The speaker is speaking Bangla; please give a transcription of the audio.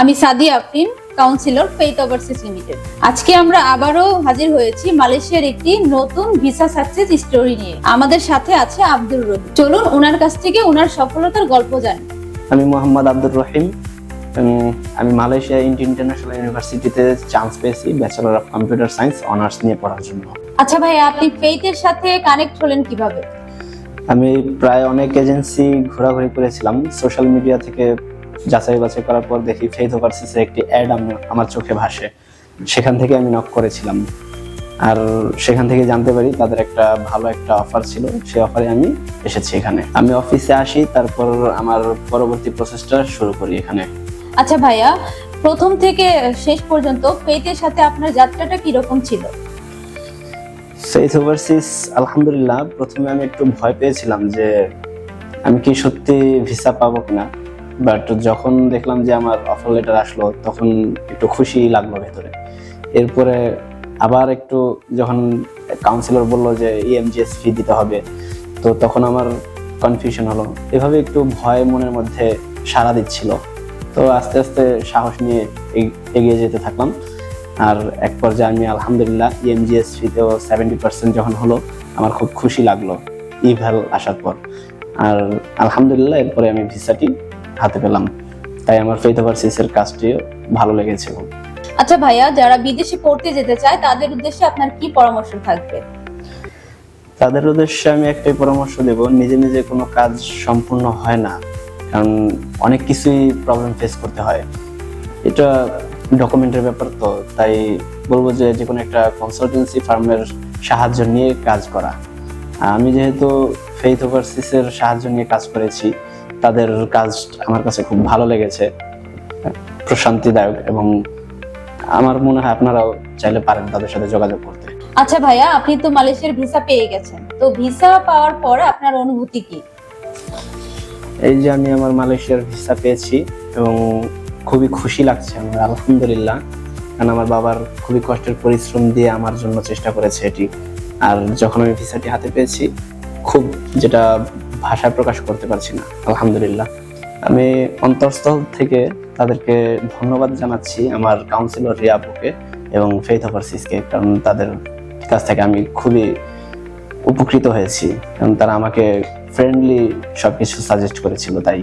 আমি Sadi Afrin councillor Faith Overseas Limited আজকে আমরা আবারও হাজির হয়েছি মালয়েশিয়ার একটি নতুন ভিসা সাকসেস স্টোরি নিয়ে। আমাদের সাথে আছে আব্দুর রহিম। চলুন ওনার কাছ থেকে ওনার সফলতার গল্প জানি। আমি মোহাম্মদ আব্দুর রহিম। আমি মালয়েশিয়া ইন্ডিয়ান ইন্টারন্যাশনাল ইউনিভার্সিটিতে চান্স পেয়েছি bachelor of computer science honours নিয়ে পড়ার জন্য। আচ্ছা ভাই আপনি ফেইথের সাথে কানেক্ট হলেন কীভাবে? আমি প্রায় অনেক এজেন্সি ঘোরাঘুরি করেছিলাম। সোশ্যাল মিডিয়া থেকে যাচাই বাছাই করার পর দেখি ফেথ ওভারসিসের একটি অ্যাড আমার চোখে ভাসে। সেখান থেকে আমি নক করেছিলাম। আর সেখান থেকে জানতে পারি তাদের একটা ভালো একটা অফার ছিল। সেই অফারে আমি এসেছি এখানে। আমি অফিসে আসি তারপর আমার পরবর্তী প্রসেসটা শুরু করি এখানে। আচ্ছা ভাইয়া প্রথম থেকে শেষ পর্যন্ত ফেইথের সাথে আপনার যাত্রাটা কীরকম ছিল? ফেথ ওভারসিস আলহামদুলিল্লাহ প্রথমে আমি একটু ভয় পেয়েছিলাম যে আমি কি সত্যি ভিসা পাবো কিনা। বাট যখন দেখলাম যে আমার অফার লেটার আসলো, তখন একটু খুশি লাগল ভেতরে। এরপরে আবার একটু যখন কাউন্সিলর বলল যে E ইএমজিএস ফি দিতে হবে, তো তখন আমার কনফিউশন হলো। এভাবে একটু ভয় মনের মধ্যে সাড়া দিচ্ছিল। তো আস্তে আস্তে সাহস নিয়ে এগিয়ে যেতে থাকলাম। আর এক পর্যায়ে আমি আলহামদুলিল্লাহ E ইএমজিএস ফিতেও সেভেন্টি পার্সেন্ট যখন হলো, আমার খুব খুশি লাগল ইভ্যাল আসার পর। আর আলহামদুলিল্লাহ এরপরে আমি ভিসাটি হাতে পেলাম। তাই আমার ফেথ ওভারসিসের কাজটি ভালো লেগেছে। আচ্ছা ভাইয়া যারা বিদেশে পড়তে যেতে চায় তাদের উদ্দেশ্যে আপনার কি পরামর্শ থাকবে? তাদের উদ্দেশ্যে আমি একটাই পরামর্শ দেব নিজে নিজে কোনো কাজ সম্পূর্ণ হয় না। কারণ অনেক কিছুই প্রবলেম ফেস করতে হয়। এটা ডকুমেন্টের ব্যাপার তো তাই বলব যে যে কোনো একটা কনসালটেন্সি ফার্মের সাহায্য নিয়ে কাজ করা। আমি যেহেতু ফেইথ ওভারসিসের সাহায্য নিয়ে কাজ করেছি তাদের কাজ আমার কাছে খুব ভালো লেগেছে প্রশান্তিদায়ক এবং আমার মনে হয় আপনারাও চাইলে পারেন তাদের সাথে যোগাযোগ করতে। আচ্ছা ভাইয়া আপনি তো মালয়েশিয়ার ভিসা পেয়ে গেছেন। তো ভিসা পাওয়ার পর আপনার অনুভূতি কি? এই যে আমি আমার মালয়েশিয়ার ভিসা পেয়েছি এবং খুবই খুশি লাগছে আমার আলহামদুলিল্লাহ। কারণ আমার বাবার খুবই কষ্টের পরিশ্রম দিয়ে আমার জন্য চেষ্টা করেছে এটি। আর যখন আমি ভিসাটি হাতে পেয়েছি খুব যেটা ভাষায় প্রকাশ করতে পারছি না। আলহামদুলিল্লাহ। আমি অন্তঃস্থল থেকে তাদেরকে ধন্যবাদ জানাচ্ছি আমার কাউন্সিলর রিয়াপুকে এবং ফেইথ ওভারসিসকে কারণ তাদের কাছ থেকে আমি খুবই উপকৃত হয়েছি। কারণ তারা আমাকে ফ্রেন্ডলি সবকিছু সাজেস্ট করেছিল, তাই।